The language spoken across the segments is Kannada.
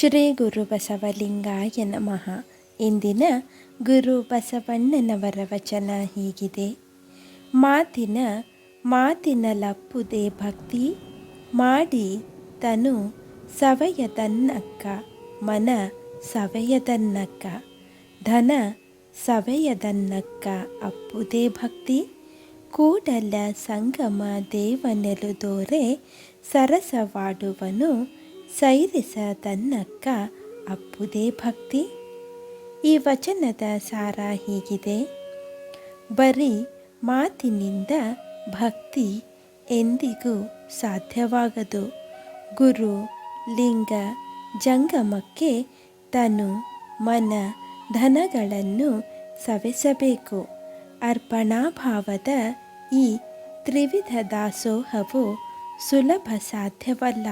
ಶ್ರೀ ಗುರು ಬಸವಲಿಂಗಾಯ ನಮಃ. ಇಂದಿನ ಗುರು ಬಸವಣ್ಣನವರ ವಚನ ಹೀಗಿದೆ. ಮಾತಿನ ಮಾತಿನ ಲಪ್ಪುದೆ ಭಕ್ತಿ, ಮಾಡಿ ತನು ಸವೆಯದನ್ನಕ್ಕ, ಮನ ಸವೆಯದನ್ನಕ್ಕ, ಧನ ಸವೆಯದನ್ನಕ್ಕ ಅಪ್ಪುದೇ ಭಕ್ತಿ. ಕೂಡಲ ಸಂಗಮ ದೇವನೆಲುದೋರೆ, ಸರಸವಾಡುವನು ಸೈರಿಸ ತನ್ನಕ್ಕ ಅಪ್ಪುದೇ ಭಕ್ತಿ. ಈ ವಚನದ ಸಾರ ಹೀಗಿದೆ. ಬರೀ ಮಾತಿನಿಂದ ಭಕ್ತಿ ಎಂದಿಗೂ ಸಾಧ್ಯವಾಗದು. ಗುರು, ಲಿಂಗ, ಜಂಗಮಕ್ಕೆ ತನು ಮನ ಧನಗಳನ್ನು ಸವೆಸಬೇಕು. ಅರ್ಪಣಾಭಾವದ ಈ ತ್ರಿವಿಧ ದಾಸೋಹವು ಸುಲಭ ಸಾಧ್ಯವಲ್ಲ.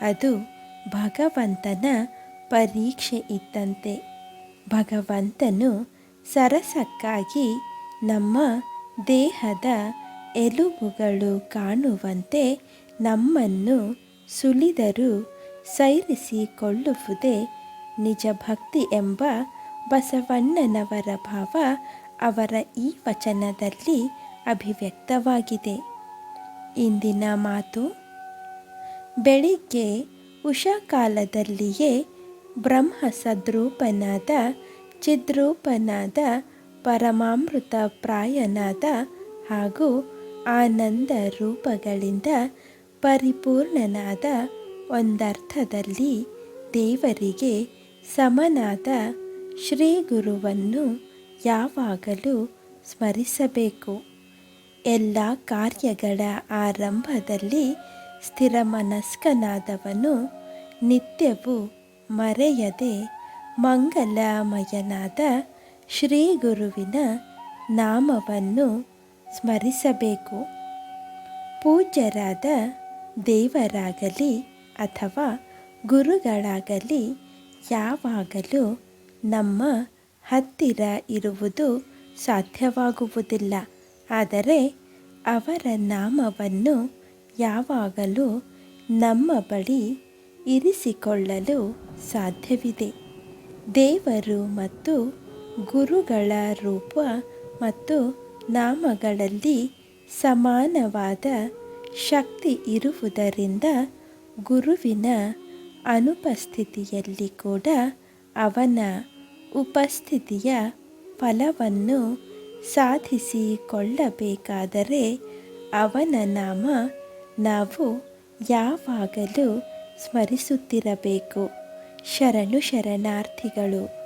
ಅದು ಭಗವಂತನ ಪರೀಕ್ಷೆ ಇದ್ದಂತೆ ಭಗವಂತನು ಸರಸಕ್ಕಾಗಿ ನಮ್ಮ ದೇಹದ ಎಲುಬುಗಳು ಕಾಣುವಂತೆ ನಮ್ಮನ್ನು ಸುಲಿದರೂ ಸೈರಿಸಿಕೊಳ್ಳುವುದೇ ನಿಜ ಭಕ್ತಿ ಎಂಬ ಬಸವಣ್ಣನವರ ಭಾವ ಅವರ ಈ ವಚನದಲ್ಲಿ ಅಭಿವ್ಯಕ್ತವಾಗಿದೆ. ಇಂದಿನ ಮಾತು, ಬೆಳಿಗ್ಗೆ ಉಷಾಕಾಲದಲ್ಲಿಯೇ ಬ್ರಹ್ಮ ಸದ್ರೂಪನಾದ ಚಿದ್ರೂಪನಾದ ಪರಮಾಮೃತ ಪ್ರಾಯನಾದ ಹಾಗೂ ಆನಂದ ರೂಪಗಳಿಂದ ಪರಿಪೂರ್ಣನಾದ ಒಂದರ್ಥದಲ್ಲಿ ದೇವರಿಗೆ ಸಮನಾದ ಶ್ರೀ ಗುರುವನ್ನು ಯಾವಾಗಲೂ ಸ್ಮರಿಸಬೇಕು. ಎಲ್ಲ ಕಾರ್ಯಗಳ ಆರಂಭದಲ್ಲಿ ಸ್ಥಿರಮನಸ್ಕನಾದವನು ನಿತ್ಯವೂ ಮರೆಯದೆ ಮಂಗಲಮಯನಾದ ಶ್ರೀ ಗುರುವಿನ ನಾಮವನ್ನು ಸ್ಮರಿಸಬೇಕು. ಪೂಜ್ಯರಾದ ದೇವರಾಗಲಿ ಅಥವಾ ಗುರುಗಳಾಗಲಿ ಯಾವಾಗಲೂ ನಮ್ಮ ಹತ್ತಿರ ಇರುವುದು ಸಾಧ್ಯವಾಗುವುದಿಲ್ಲ. ಆದರೆ ಅವರ ನಾಮವನ್ನು ಯಾವಾಗಲೂ ನಮ್ಮ ಬಳಿ ಇರಿಸಿಕೊಳ್ಳಲು ಸಾಧ್ಯವಿದೆ. ದೇವರು ಮತ್ತು ಗುರುಗಳ ರೂಪ ಮತ್ತು ನಾಮಗಳಲ್ಲಿ ಸಮಾನವಾದ ಶಕ್ತಿ ಇರುವುದರಿಂದ ಗುರುವಿನ ಅನುಪಸ್ಥಿತಿಯಲ್ಲಿ ಕೂಡ ಅವನ ಉಪಸ್ಥಿತಿಯ ಫಲವನ್ನು ಸಾಧಿಸಿಕೊಳ್ಳಬೇಕಾದರೆ ಅವನ ನಾಮ ನಾವು ಯಾವಾಗಲೂ ಸ್ಮರಿಸುತ್ತಿರಬೇಕು. ಶರಣು ಶರಣಾರ್ಥಿಗಳು